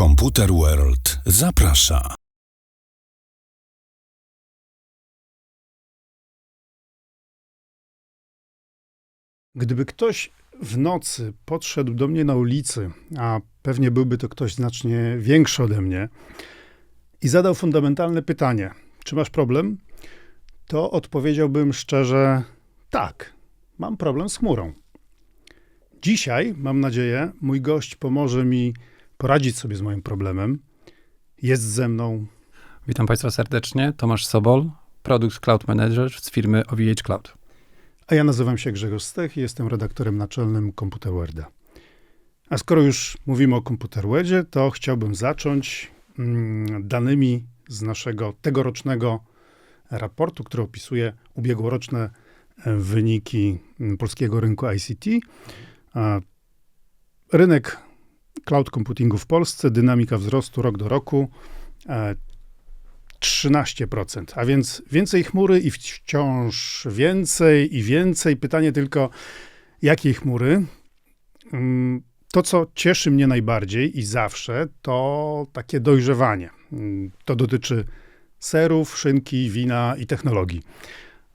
Komputer World zaprasza. Gdyby ktoś w nocy podszedł do mnie na ulicy, a pewnie byłby to ktoś znacznie większy ode mnie, i zadał fundamentalne pytanie: Czy masz problem? To odpowiedziałbym szczerze: Tak, mam problem z chmurą. Dzisiaj, mam nadzieję, mój gość pomoże mi poradzić sobie z moim problemem. Jest ze mną. Witam Państwa serdecznie. Tomasz Sobol, Product Cloud Manager z firmy OVH Cloud. A ja nazywam się Grzegorz Stech i jestem redaktorem naczelnym Computer Worda. A skoro już mówimy o Computer Wordzie, to chciałbym zacząć mm, danymi z naszego tegorocznego raportu, który opisuje ubiegłoroczne e, wyniki mm, polskiego rynku ICT. Rynek cloud computingu w Polsce, dynamika wzrostu rok do roku e, 13%, a więc więcej chmury i wciąż więcej i więcej. Pytanie tylko, jakiej chmury? Mm, to, co cieszy mnie najbardziej i zawsze, to takie dojrzewanie. Mm, to dotyczy serów, szynki, wina i technologii.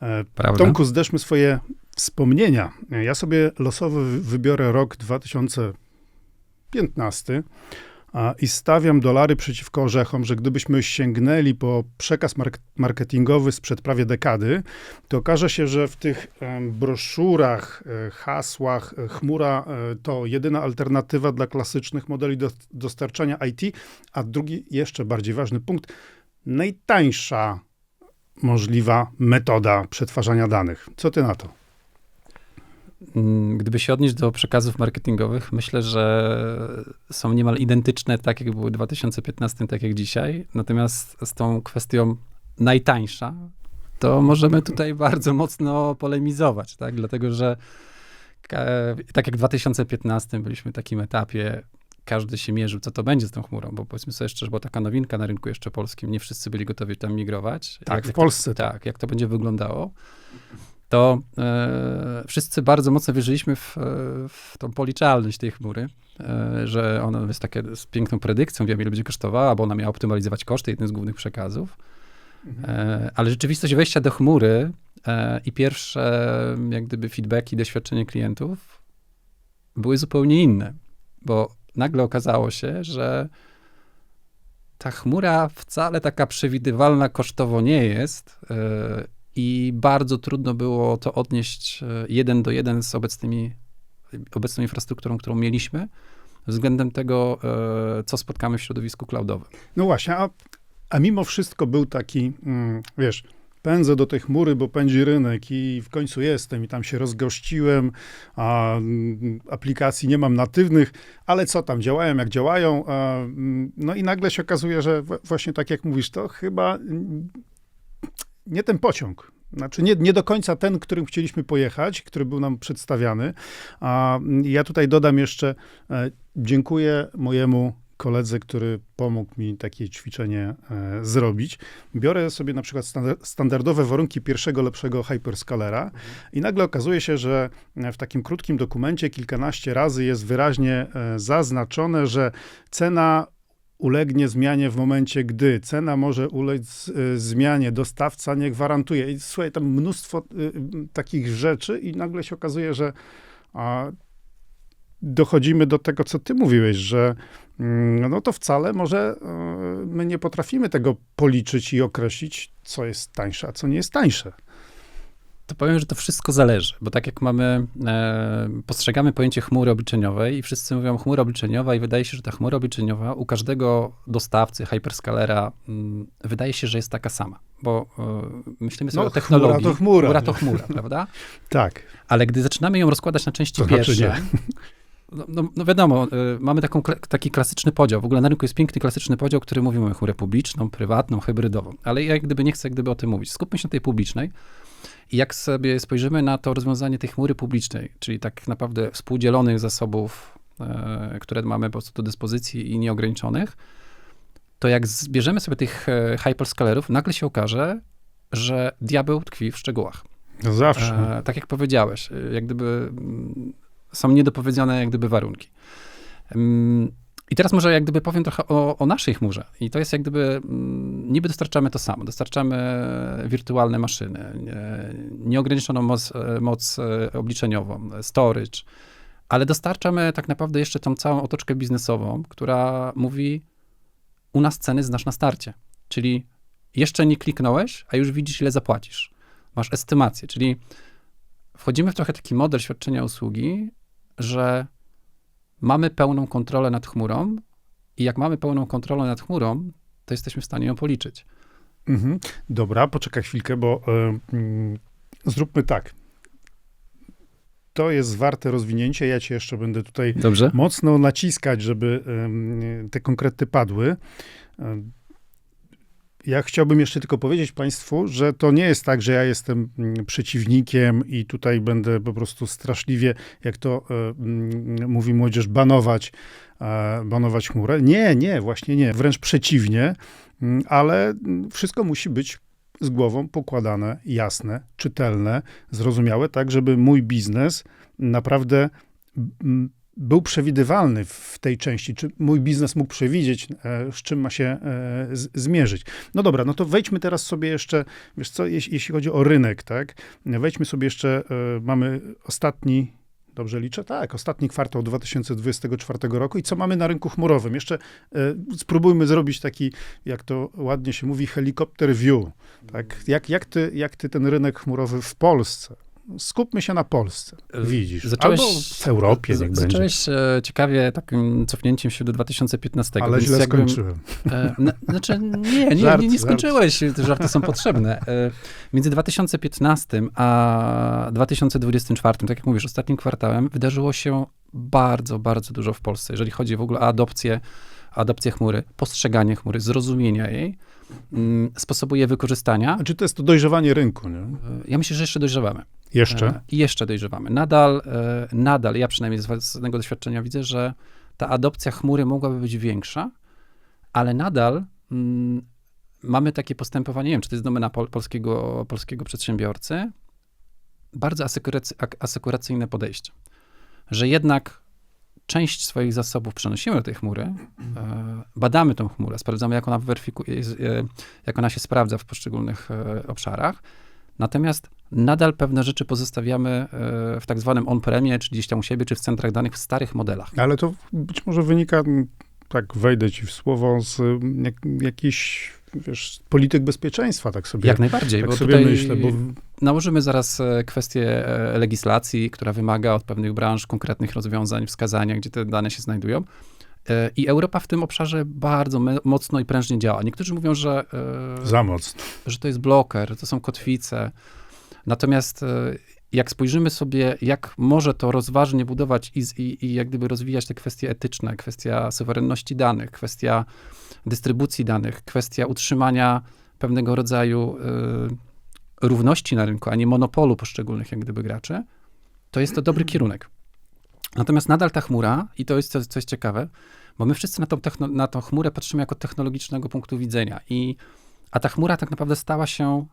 E, Prawda? Tomku, zderzmy swoje wspomnienia. Ja sobie losowo wybiorę rok 2000. 15 i stawiam dolary przeciwko orzechom, że gdybyśmy sięgnęli po przekaz mark marketingowy sprzed prawie dekady, to okaże się, że w tych broszurach, e, hasłach e, chmura e, to jedyna alternatywa dla klasycznych modeli do dostarczania IT, a drugi, jeszcze bardziej ważny punkt, najtańsza możliwa metoda przetwarzania danych. Co ty na to? Mm, Gdyby się odnieść do przekazów marketingowych, myślę, że są niemal identyczne, tak jak były w 2015, tak jak dzisiaj. Natomiast z tą kwestią najtańsza, to możemy tutaj bardzo mocno polemizować, tak? Dlatego, że tak jak w 2015 byliśmy w takim etapie, każdy się mierzył, co to będzie z tą chmurą, bo powiedzmy sobie szczerze, była taka nowinka na rynku jeszcze polskim, nie wszyscy byli gotowi tam migrować. Tak, Jak- w Polsce tak, jak to będzie wyglądało, to e, wszyscy bardzo mocno wierzyliśmy w, e, w tą policzalność tej chmury, e, że ona jest takie z piękną predykcją, wiemy ile będzie kosztowała, bo ona miała optymalizować koszty, jeden z głównych przekazów. E, ale rzeczywistość wejścia do chmury e, i pierwsze jak gdyby feedbacki, doświadczenie klientów były zupełnie inne, bo nagle okazało się, że ta chmura wcale taka przewidywalna kosztowo nie jest e, i bardzo trudno było to odnieść e, jeden do jeden z obecnymi, obecną infrastrukturą, którą mieliśmy, względem tego, e, co spotkamy w środowisku cloudowym. No właśnie, a, a mimo wszystko był taki, mm, wiesz, pędzę do tej chmury, bo pędzi rynek i w końcu jestem i tam się rozgościłem, a mm, aplikacji nie mam natywnych, ale co tam, działają jak działają, a, mm, no i nagle się okazuje, że właśnie tak jak mówisz, to chyba nie ten pociąg. Znaczy nie, nie do końca ten, którym chcieliśmy pojechać, który był nam przedstawiany. A mm, ja tutaj dodam jeszcze, e, dziękuję mojemu koledze, który pomógł mi takie ćwiczenie e, zrobić. Biorę sobie na przykład standar- standardowe warunki pierwszego lepszego hyperscalera i nagle okazuje się, że e, w takim krótkim dokumencie kilkanaście razy jest wyraźnie zaznaczone, że cena ulegnie zmianie w momencie, gdy cena może ulec e, zmianie, dostawca nie gwarantuje. I słuchaj, tam mnóstwo e, takich rzeczy i nagle się okazuje, że dochodzimy do tego, co ty mówiłeś, że mm, no to wcale może e, my nie potrafimy tego policzyć i określić, co jest tańsze, a co nie jest tańsze. To powiem, że to wszystko zależy, bo tak jak mamy, e, postrzegamy pojęcie chmury obliczeniowej i wszyscy mówią chmura obliczeniowa i wydaje się, że ta chmura obliczeniowa u każdego dostawcy, hyperscalera, mm, wydaje się, że jest taka sama, bo e, myślimy sobie No, o technologii. chmura to chmura, Chmura to chmura, prawda? Tak. Ale gdy zaczynamy ją rozkładać na części To znaczy pierwsze, no, no, no wiadomo, y, mamy taką, taki klasyczny podział. W ogóle na rynku jest piękny klasyczny podział, który mówimy o chmurę publiczną, prywatną, hybrydową. Ale ja jak gdyby nie chcę gdyby o tym mówić. Skupmy się na tej publicznej. I jak sobie spojrzymy na to rozwiązanie tej chmury publicznej, czyli tak naprawdę współdzielonych zasobów, e, które mamy po prostu do dyspozycji i nieograniczonych, to jak zbierzemy sobie tych e, hyperscalerów, nagle się okaże, że diabeł tkwi w szczegółach. No zawsze. E, tak jak powiedziałeś, e, jak gdyby mm, są niedopowiedziane jak gdyby warunki. Ym, I teraz może jak gdyby powiem trochę o, o naszej chmurze. I to jest jak gdyby, mm, niby dostarczamy to samo. Dostarczamy wirtualne maszyny, nieograniczoną moc, e, moc e, obliczeniową, storage, ale dostarczamy tak naprawdę jeszcze tą całą otoczkę biznesową, która mówi, u nas ceny znasz na starcie. Czyli jeszcze nie kliknąłeś, a już widzisz, ile zapłacisz. Masz estymację, czyli wchodzimy w trochę taki model świadczenia usługi, że mamy pełną kontrolę nad chmurą i jak mamy pełną kontrolę nad chmurą, to jesteśmy w stanie ją policzyć. Mhm. Dobra, poczekaj chwilkę, bo y, y, zróbmy tak. To jest warte rozwinięcia. Ja cię jeszcze będę tutaj Dobrze? mocno naciskać, żeby y, te konkrety padły. Ja chciałbym jeszcze tylko powiedzieć Państwu, że to nie jest tak, że ja jestem mm, przeciwnikiem i tutaj będę po prostu straszliwie, jak to y, mówi młodzież, banować, y, banować chmurę. Nie, nie, właśnie nie. Wręcz przeciwnie, y, ale wszystko musi być z głową pokładane, jasne, czytelne, zrozumiałe, tak, żeby mój biznes naprawdę był przewidywalny w tej części, czy mój biznes mógł przewidzieć, e, z czym ma się e, zmierzyć. No dobra, no to wejdźmy teraz sobie jeszcze, wiesz co, jeśli chodzi o rynek, tak, wejdźmy sobie jeszcze, e, mamy ostatni Dobrze liczę? Tak, ostatni kwartał 2024 roku. I co mamy na rynku chmurowym? Jeszcze spróbujmy zrobić taki, jak to ładnie się mówi, helikopter view. Tak? Jak, jak, ty, jak ty ten rynek chmurowy w Polsce skupmy się na Polsce. Widzisz. Zacząłeś, Albo w Europie, niech będzie. Zacząłeś e, ciekawie takim cofnięciem się do 2015. Ale źle jakbym, skończyłem. E, na, znaczy, nie, nie, żart, nie, nie skończyłeś. Żart. Te żarty są potrzebne. E, między 2015 a 2024, tak jak mówisz, ostatnim kwartałem, wydarzyło się bardzo, bardzo dużo w Polsce, jeżeli chodzi w ogóle o adopcję, adopcję chmury, postrzeganie chmury, zrozumienia jej. Mm, sposobu jej wykorzystania. Czy to jest to dojrzewanie rynku, nie? E, ja myślę, że jeszcze dojrzewamy. Jeszcze? E, I jeszcze dojrzewamy. Nadal, e, nadal, ja przynajmniej z własnego doświadczenia widzę, że ta adopcja chmury mogłaby być większa, ale nadal mm, mamy takie postępowanie, nie wiem, czy to jest domena pol, polskiego, polskiego przedsiębiorcy, bardzo asekuracyjne podejście. Że jednak część swoich zasobów przenosimy do tej chmury, e, badamy tą chmurę, sprawdzamy, jak ona, weryfikuje, jak ona się sprawdza w poszczególnych e, obszarach, natomiast nadal pewne rzeczy pozostawiamy e, w tak zwanym on-premie, czy gdzieś tam u siebie, czy w centrach danych w starych modelach. Ale to być może wynika, tak wejdę ci w słowo, z jak, jakichś wiesz, polityk bezpieczeństwa, tak sobie Jak najbardziej, tak bo sobie myślę, bo... Nałożymy zaraz e, kwestię e, legislacji, która wymaga od pewnych branż konkretnych rozwiązań, wskazania, gdzie te dane się znajdują. E, I Europa w tym obszarze bardzo mocno i prężnie działa. Niektórzy mówią, że. Za mocno. Że to jest bloker, to są kotwice. Natomiast jak spojrzymy sobie, jak może to rozważnie budować i, i, i jak gdyby rozwijać te kwestie etyczne, kwestia suwerenności danych, kwestia dystrybucji danych, kwestia utrzymania pewnego rodzaju y, równości na rynku, a nie monopolu poszczególnych jak gdyby graczy, to jest to dobry kierunek. Natomiast nadal ta chmura, i to jest coś, coś ciekawe, bo my wszyscy na tą, techno, na tą chmurę patrzymy jako technologicznego punktu widzenia, i, a ta chmura tak naprawdę stała się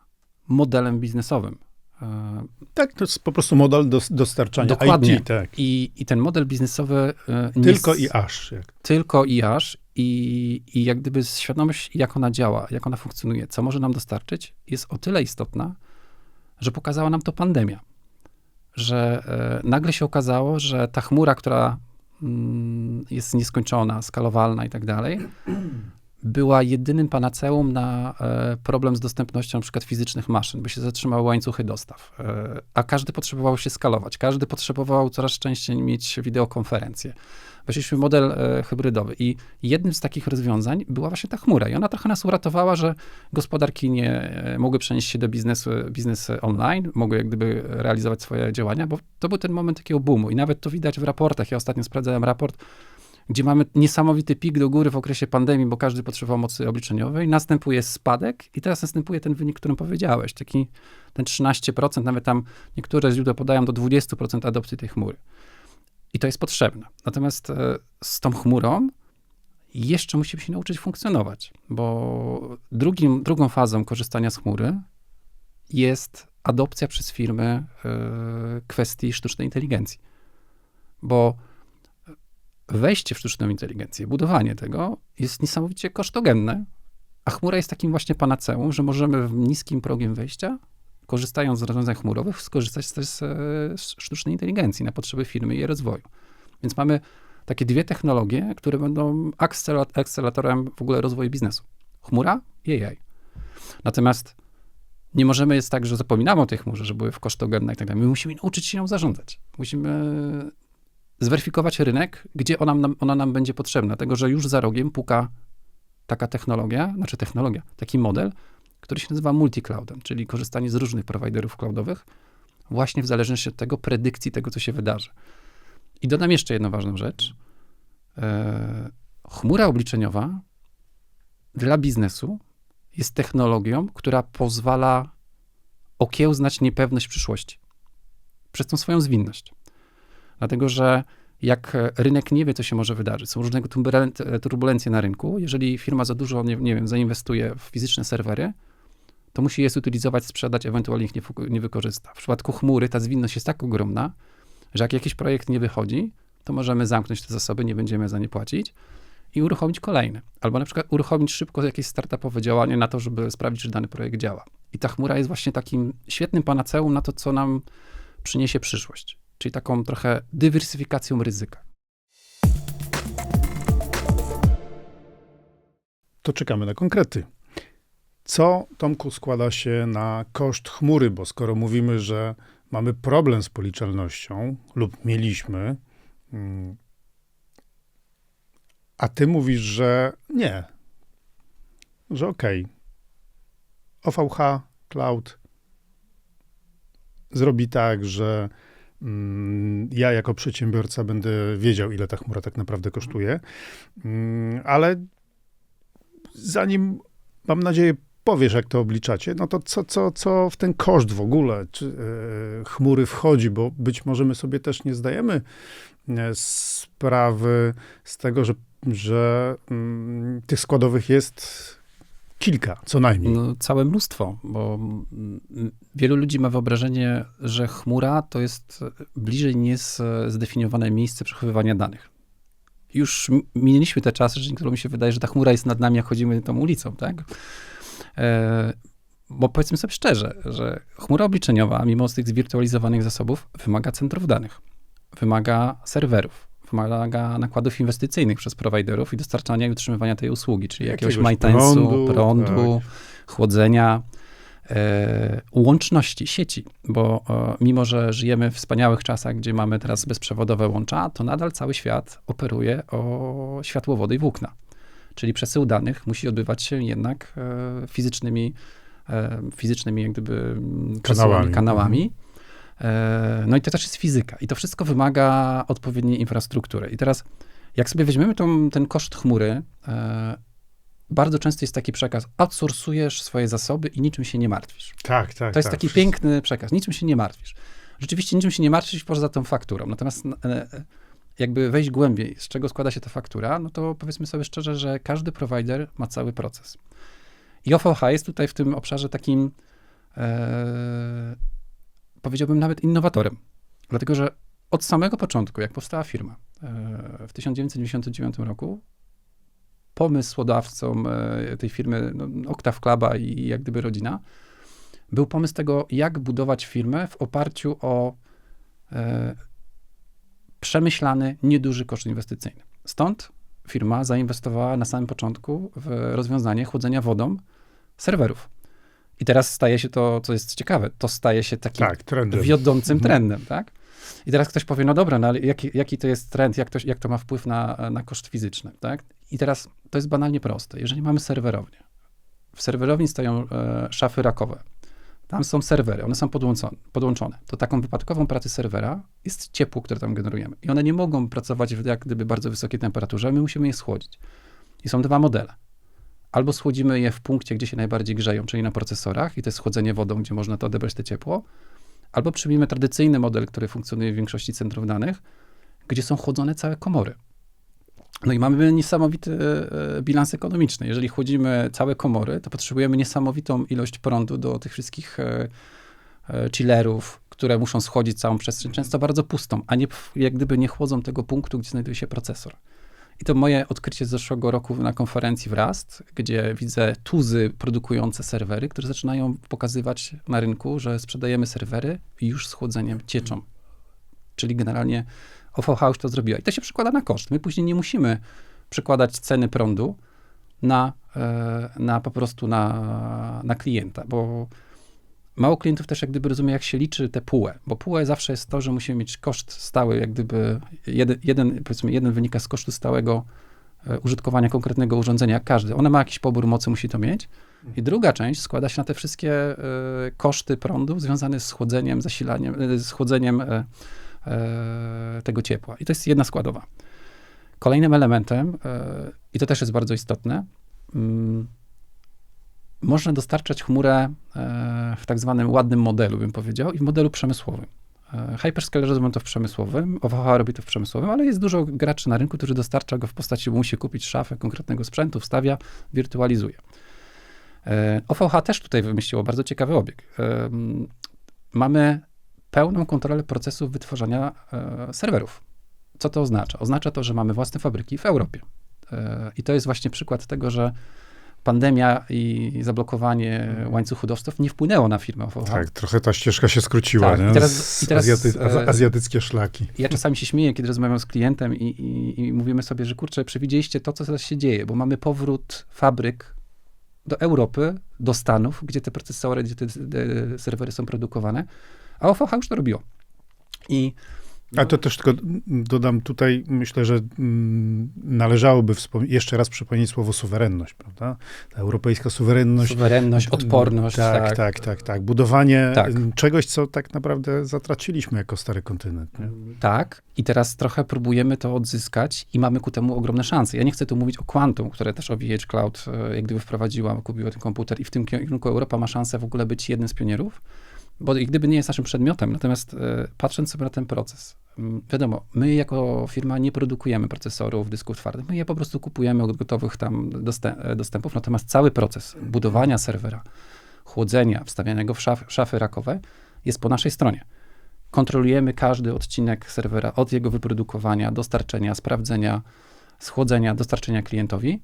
modelem biznesowym. E, tak, to jest po prostu model do, dostarczania Dokładnie. IT. Tak. I, I ten model biznesowy... E, tylko i aż. Jak. Tylko i aż. I, I jak gdyby świadomość, jak ona działa, jak ona funkcjonuje, co może nam dostarczyć, jest o tyle istotna, że pokazała nam to pandemia. Że e, nagle się okazało, że ta chmura, która mm, jest nieskończona, skalowalna i tak dalej, była jedynym panaceum na e, problem z dostępnością przykład fizycznych maszyn, bo się zatrzymały łańcuchy dostaw, e, a każdy potrzebował się skalować, każdy potrzebował coraz częściej mieć wideokonferencje. Weszliśmy w model e, hybrydowy i jednym z takich rozwiązań była właśnie ta chmura i ona trochę nas uratowała, że gospodarki nie mogły przenieść się do biznesu, biznes online, mogły jak gdyby realizować swoje działania, bo to był ten moment takiego boomu i nawet to widać w raportach. Ja ostatnio sprawdzałem raport gdzie mamy niesamowity pik do góry w okresie pandemii, bo każdy potrzebował mocy obliczeniowej, następuje spadek i teraz następuje ten wynik, którym powiedziałeś, taki ten 13%, nawet tam niektóre źródła podają do 20% adopcji tej chmury. I to jest potrzebne. Natomiast e, z tą chmurą jeszcze musimy się nauczyć funkcjonować, bo drugim, drugą fazą korzystania z chmury jest adopcja przez firmy y, kwestii sztucznej inteligencji. Bo wejście w sztuczną inteligencję, budowanie tego jest niesamowicie kosztogenne, a chmura jest takim właśnie panaceum, że możemy w niskim progiem wejścia, korzystając z rozwiązań chmurowych, skorzystać też z, z sztucznej inteligencji na potrzeby firmy i jej rozwoju. Więc mamy takie dwie technologie, które będą akceler- akceleratorem w ogóle rozwoju biznesu. Chmura i AI. Natomiast nie możemy jest tak, że zapominamy o tej chmurze, że były w kosztogenne i tak dalej. My musimy nauczyć się nią zarządzać. Musimy zweryfikować rynek, gdzie ona nam, ona nam będzie potrzebna. Dlatego, że już za rogiem puka taka technologia, znaczy technologia, taki model, który się nazywa multicloudem, czyli korzystanie z różnych prowajderów cloudowych, właśnie w zależności od tego predykcji tego, co się wydarzy. I dodam jeszcze jedną ważną rzecz. E, chmura obliczeniowa dla biznesu jest technologią, która pozwala okiełznać niepewność przyszłości przez tą swoją zwinność. Dlatego, że jak rynek nie wie, co się może wydarzyć, są różnego turbulencje na rynku, jeżeli firma za dużo, nie, nie wiem, zainwestuje w fizyczne serwery, to musi je zutylizować, sprzedać, ewentualnie ich nie, nie wykorzysta. W przypadku chmury ta zwinność jest tak ogromna, że jak jakiś projekt nie wychodzi, to możemy zamknąć te zasoby, nie będziemy za nie płacić i uruchomić kolejny. Albo na przykład uruchomić szybko jakieś startupowe działanie na to, żeby sprawdzić, czy dany projekt działa. I ta chmura jest właśnie takim świetnym panaceum na to, co nam przyniesie przyszłość. Czyli taką trochę dywersyfikacją ryzyka. To czekamy na konkrety. Co, Tomku, składa się na koszt chmury? Bo skoro mówimy, że mamy problem z policzalnością, lub mieliśmy, mm, a ty mówisz, że nie, że okej, okay. OVH Cloud zrobi tak, że ja jako przedsiębiorca będę wiedział, ile ta chmura tak naprawdę kosztuje, mm, ale zanim, mam nadzieję, powiesz, jak to obliczacie, no to co, co, co w ten koszt w ogóle czy, e, chmury wchodzi, bo być może my sobie też nie zdajemy e, sprawy z tego, że, że mm, tych składowych jest kilka, co najmniej. No, całe mnóstwo, bo wielu ludzi ma wyobrażenie, że chmura to jest bliżej niezdefiniowane miejsce przechowywania danych. Już minęliśmy te czasy, że niektórym się wydaje, że ta chmura jest nad nami, jak chodzimy tą ulicą, tak? E, bo powiedzmy sobie szczerze, że chmura obliczeniowa, mimo tych zwirtualizowanych zasobów, wymaga centrów danych, wymaga serwerów, wymaga nakładów inwestycyjnych przez prowajderów i dostarczania i utrzymywania tej usługi, czyli jakiegoś, jakiegoś maintenance'u, prądu, prądu tak. chłodzenia, e, łączności sieci, bo e, mimo, że żyjemy w wspaniałych czasach, gdzie mamy teraz bezprzewodowe łącza, to nadal cały świat operuje o światłowody i włókna. Czyli przesył danych musi odbywać się jednak e, fizycznymi, e, fizycznymi jak gdyby mm, kanałami. kanałami. E, no i to też jest fizyka. I to wszystko wymaga odpowiedniej infrastruktury. I teraz, jak sobie weźmiemy tą, ten koszt chmury, bardzo często jest taki przekaz, outsourcujesz swoje zasoby i niczym się nie martwisz. Tak, tak. To jest tak, taki piękny przekaz, niczym się nie martwisz. Rzeczywiście niczym się nie martwisz poza tą fakturą. Natomiast jakby wejść głębiej, z czego składa się ta faktura, no to powiedzmy sobie szczerze, że każdy prowajder ma cały proces. I OVH jest tutaj w tym obszarze takim, e, powiedziałbym nawet innowatorem. Dlatego, że od samego początku, jak powstała firma e, w 1999 roku, pomysłodawcą e, tej firmy no, Octave Cluba i jak gdyby rodzina, był pomysł tego, jak budować firmę w oparciu o e, przemyślany, nieduży koszt inwestycyjny. Stąd firma zainwestowała na samym początku w rozwiązanie chłodzenia wodą serwerów. I teraz staje się to, co jest ciekawe, to staje się takim tak, wiodącym mhm. trendem, tak? I teraz ktoś powie, no dobra, no ale jaki, jaki to jest trend, jak to, jak to ma wpływ na, na koszt fizyczny, tak? I teraz to jest banalnie proste. Jeżeli mamy serwerownię, w serwerowni stoją e, szafy rakowe, tam są serwery, one są podłączone, podłączone. To taką wypadkową pracę serwera jest ciepło, które tam generujemy. I one nie mogą pracować w jak gdyby bardzo wysokiej temperaturze, my musimy je schłodzić. I są dwa modele. Albo schłodzimy je w punkcie, gdzie się najbardziej grzeją, czyli na procesorach, i to jest schłodzenie wodą, gdzie można to odebrać te ciepło. Albo przyjmijmy tradycyjny model, który funkcjonuje w większości centrów danych, gdzie są chłodzone całe komory. No i mamy niesamowity e, bilans ekonomiczny. Jeżeli chłodzimy całe komory, to potrzebujemy niesamowitą ilość prądu do tych wszystkich e, e, chillerów, które muszą schodzić całą przestrzeń, często bardzo pustą, a nie jak gdyby nie chłodzą tego punktu, gdzie znajduje się procesor. I to moje odkrycie z zeszłego roku na konferencji w gdzie widzę tuzy produkujące serwery, które zaczynają pokazywać na rynku, że sprzedajemy serwery już z chłodzeniem cieczą. Czyli generalnie OVH już to zrobiła. I to się przekłada na koszt. My później nie musimy przekładać ceny prądu na, e, na po prostu na, na klienta, bo mało klientów też jak gdyby rozumie, jak się liczy te PUE, bo PUE zawsze jest to, że musimy mieć koszt stały, jak gdyby jeden, jeden powiedzmy, jeden wynika z kosztu stałego e, użytkowania konkretnego urządzenia, jak każdy. One ma jakiś pobór mocy, musi to mieć. I druga część składa się na te wszystkie e, koszty prądu związane z chłodzeniem, zasilaniem, e, z chłodzeniem e, tego ciepła. I to jest jedna składowa. Kolejnym elementem, i to też jest bardzo istotne, mm, można dostarczać chmurę e, w tak zwanym ładnym modelu, bym powiedział, i w modelu przemysłowym. E, Hyperscalerzy robią to w przemysłowym, OVH robi to w przemysłowym, ale jest dużo graczy na rynku, którzy dostarcza go w postaci, bo musi kupić szafę konkretnego sprzętu, wstawia, wirtualizuje. E, OVH też tutaj wymyśliło bardzo ciekawy obieg. Mamy pełną kontrolę procesu wytwarzania e, serwerów. Co to oznacza? Oznacza to, że mamy własne fabryki w Europie. I to jest właśnie przykład tego, że pandemia i zablokowanie łańcuchu dostaw nie wpłynęło na firmę OVH. Tak, trochę ta ścieżka się skróciła, Tak, nie? i teraz- i teraz, azjaty, e, azjatyckie szlaki. Ja czasami się śmieję, kiedy rozmawiam z klientem i, i, i mówimy sobie, że kurczę, przewidzieliście to, co teraz się dzieje, bo mamy powrót fabryk do Europy, do Stanów, gdzie te procesory, gdzie te, te serwery są produkowane, a OVH już to robiło. I A to też tylko dodam tutaj, myślę, że mm, należałoby jeszcze raz przypomnieć słowo suwerenność, prawda? Ta europejska suwerenność. suwerenność, odporność. Tak, tak, tak, tak, tak. Budowanie Tak. mm, czegoś, co tak naprawdę zatraciliśmy jako stary kontynent. Nie? Tak, i teraz trochę próbujemy to odzyskać i mamy ku temu ogromne szanse. Ja nie chcę tu mówić o Quantum, które też OVH Cloud e, jak gdyby wprowadziła, kupiła ten komputer i w tym kierunku Europa ma szansę w ogóle być jednym z pionierów, bo jak gdyby nie jest naszym przedmiotem, natomiast e, patrząc sobie na ten proces, wiadomo, my jako firma nie produkujemy procesorów, dysków twardych, my je po prostu kupujemy od gotowych tam e, dostępów, natomiast cały proces budowania serwera, chłodzenia, wstawianego w szaf, szafy rakowe jest po naszej stronie. Kontrolujemy każdy odcinek serwera od jego wyprodukowania, dostarczenia, sprawdzenia, schłodzenia, dostarczenia klientowi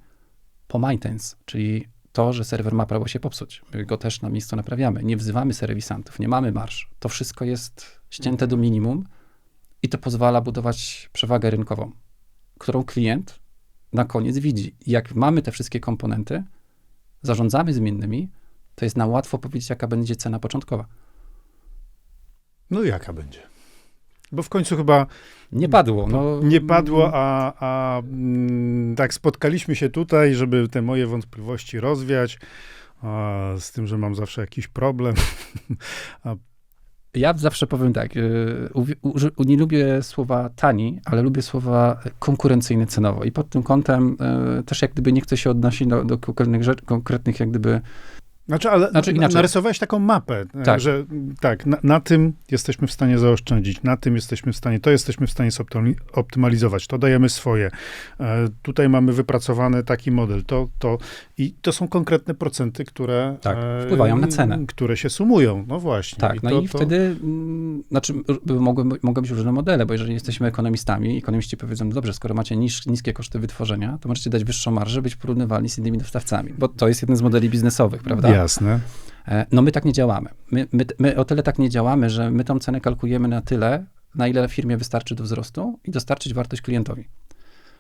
po maintenance, czyli to, że serwer ma prawo się popsuć. My go też na miejscu naprawiamy. Nie wzywamy serwisantów, nie mamy marsz. To wszystko jest ścięte do minimum i to pozwala budować przewagę rynkową, którą klient na koniec widzi. Jak mamy te wszystkie komponenty, zarządzamy zmiennymi, to jest nam łatwo powiedzieć, jaka będzie cena początkowa. No jaka będzie? Bo w końcu chyba Nie padło. No, nie padło, a, a mm, tak spotkaliśmy się tutaj, żeby te moje wątpliwości rozwiać. A, z tym, że mam zawsze jakiś problem. Ja zawsze powiem tak, y, nie lubię słowa tani, ale lubię słowa konkurencyjny cenowo i pod tym kątem y, też jak gdyby nie chcę się odnosić do, do konkretnych, rzeczy, konkretnych jak gdyby, Znaczy, ale Znaczy na- inaczej. narysowałeś taką mapę, e, Tak. że tak, na, na tym jesteśmy w stanie zaoszczędzić, na tym jesteśmy w stanie, to jesteśmy w stanie optymalizować, to dajemy swoje. E, tutaj mamy wypracowany taki model, to, to i to są konkretne procenty, które Tak, wpływają na cenę. które się sumują, no właśnie. tak, no to, i to, wtedy, mm, znaczy mogą być różne modele, bo jeżeli jesteśmy ekonomistami, ekonomiści powiedzą, no dobrze, skoro macie niż, niskie koszty wytworzenia, to możecie dać wyższą marżę, być porównywalni z innymi dostawcami, bo to jest jeden z modeli biznesowych, prawda? Jasne. E, No my tak nie działamy. My, my, my o tyle tak nie działamy, że my tą cenę kalkulujemy na tyle, na ile firmie wystarczy do wzrostu i dostarczyć wartość klientowi.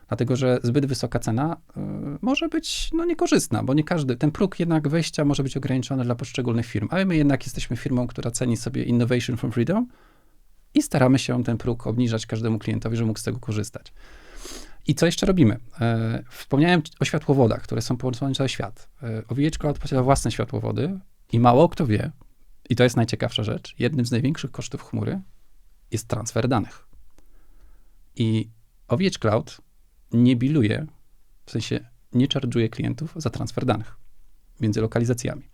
Dlatego, że zbyt wysoka cena y, może być no, niekorzystna, bo nie każdy, ten próg jednak wejścia może być ograniczony dla poszczególnych firm, ale my jednak jesteśmy firmą, która ceni sobie innovation from freedom i staramy się ten próg obniżać każdemu klientowi, żeby mógł z tego korzystać. I co jeszcze robimy? E, wspomniałem o światłowodach, które są połączone cały świat. E, Cloud posiada własne światłowody i mało kto wie, i to jest najciekawsza rzecz, jednym z największych kosztów chmury jest transfer danych. I OVH Cloud nie biluje, w sensie nie charge'uje klientów za transfer danych między lokalizacjami.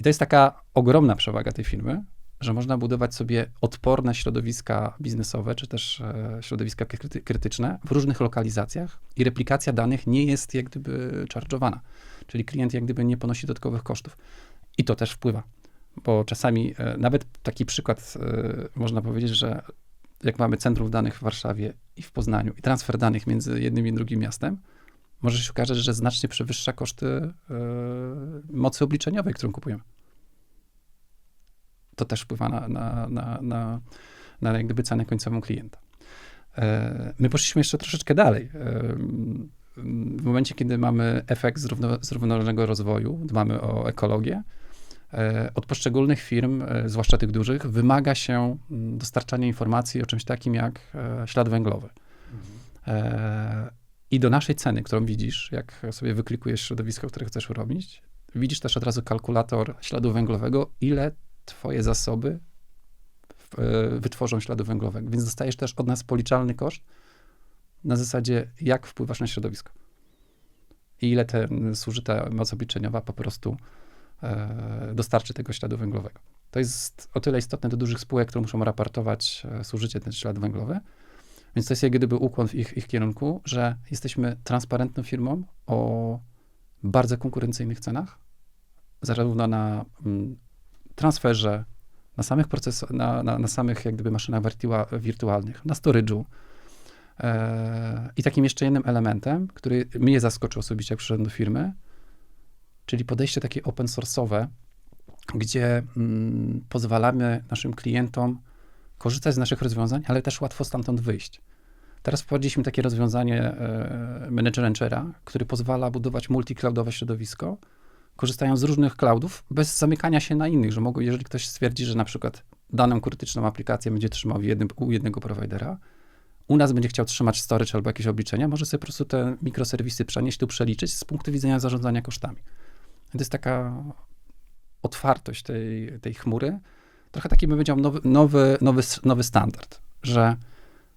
I to jest taka ogromna przewaga tej firmy, że można budować sobie odporne środowiska biznesowe, czy też e, środowiska kryty- krytyczne w różnych lokalizacjach i replikacja danych nie jest jak gdyby charge'owana. Czyli klient jak gdyby nie ponosi dodatkowych kosztów. I to też wpływa Bo czasami e, nawet taki przykład e, można powiedzieć, że jak mamy centrum danych w Warszawie i w Poznaniu i transfer danych między jednym i drugim miastem, może się okazać, że znacznie przewyższa koszty mocy obliczeniowej, którą kupujemy. To też wpływa na, na, na, na, na cenę końcową klienta. E, My poszliśmy jeszcze troszeczkę dalej. E, W momencie, kiedy mamy efekt zrówno, zrównoważonego rozwoju, dbamy o ekologię, e, od poszczególnych firm, zwłaszcza tych dużych, wymaga się mm, dostarczania informacji o czymś takim jak ślad węglowy. I do naszej ceny, którą widzisz, jak sobie wyklikujesz środowisko, które chcesz robić, widzisz też od razu kalkulator śladu węglowego, ile twoje zasoby e, wytworzą śladu węglowego. Więc dostajesz też od nas policzalny koszt na zasadzie, jak wpływasz na środowisko. I ile ten zużyta moc obliczeniowa po prostu e, dostarczy tego śladu węglowego. To jest o tyle istotne do dużych spółek, które muszą raportować e, zużycie ten ślad węglowy. Więc to jest jak gdyby ukłon w ich, ich kierunku, że jesteśmy transparentną firmą o bardzo konkurencyjnych cenach, zarówno na mm, transferze, na samych proces, na, na, na samych jak gdyby maszynach wirtua, wirtualnych, na storage'u. E, I takim jeszcze jednym elementem, który mnie zaskoczył osobiście, jak przyszedłem do firmy, czyli podejście takie open source'owe, gdzie mm, pozwalamy naszym klientom korzystać z naszych rozwiązań, ale też łatwo stamtąd wyjść. Teraz wprowadziliśmy takie rozwiązanie e, Manager Ranchera, który pozwala budować multi-cloudowe środowisko, korzystają z różnych cloudów, bez zamykania się na innych, że mogą, jeżeli ktoś stwierdzi, że na przykład daną krytyczną aplikację będzie trzymał jednym, u jednego prowajdera, u nas będzie chciał trzymać storage albo jakieś obliczenia, może sobie po prostu te mikroserwisy przenieść tu, przeliczyć z punktu widzenia zarządzania kosztami. To jest taka otwartość tej, tej chmury, trochę taki bym powiedział nowy, nowy, nowy, nowy standard, że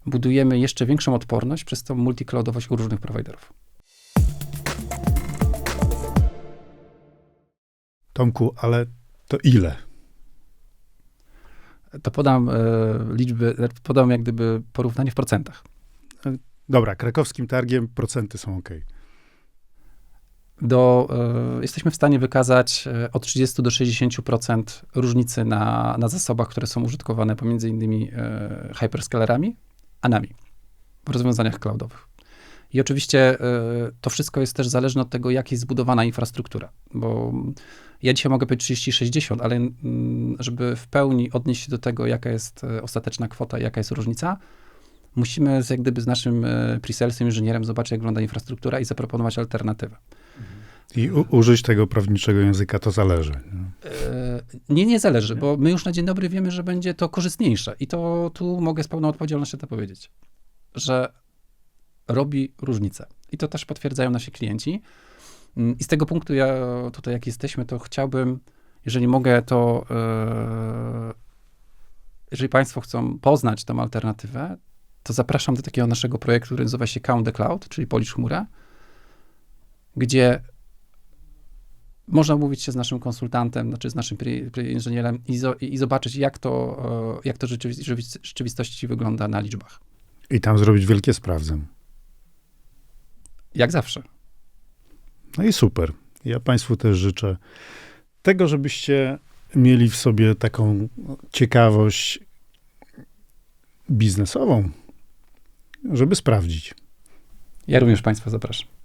budujemy jeszcze większą odporność przez tą multicloudowość u różnych prowajderów. Tomku, ale to ile? To podam e, liczby, podam jak gdyby porównanie w procentach. Dobra, krakowskim targiem procenty są ok. Do, e, jesteśmy w stanie wykazać e, od 30 do 60% różnicy na, na zasobach, które są użytkowane pomiędzy innymi e, hyperscalerami, a nami w rozwiązaniach cloudowych. I oczywiście e, to wszystko jest też zależne od tego, jak jest zbudowana infrastruktura, bo ja dzisiaj mogę powiedzieć 30-60, ale mm, żeby w pełni odnieść się do tego, jaka jest e, ostateczna kwota jaka jest różnica, musimy z, jak gdyby z naszym e, pre-salesem, inżynierem zobaczyć, jak wygląda infrastruktura i zaproponować alternatywę. I u, użyć tego prawniczego języka to zależy. nie? Nie, nie zależy, bo my już na dzień dobry wiemy, że będzie to korzystniejsze. I to tu mogę z pełną odpowiedzialnością to powiedzieć, że robi różnicę. I to też potwierdzają nasi klienci. Mm, I z tego punktu, ja tutaj jak jesteśmy, to chciałbym, jeżeli mogę, to e, jeżeli Państwo chcą poznać tą alternatywę, to zapraszam do takiego naszego projektu, który nazywa się Count the Cloud, czyli Policz chmurę, gdzie można umówić się z naszym konsultantem, znaczy z naszym inżynierem i, zo, i zobaczyć, jak to, e, jak to rzeczywi- rzewi- rzeczywistości wygląda na liczbach. I tam zrobić wielkie sprawdzę. Jak zawsze. No i super. Ja Państwu też życzę tego, żebyście mieli w sobie taką ciekawość biznesową, żeby sprawdzić. Ja również Państwa zapraszam.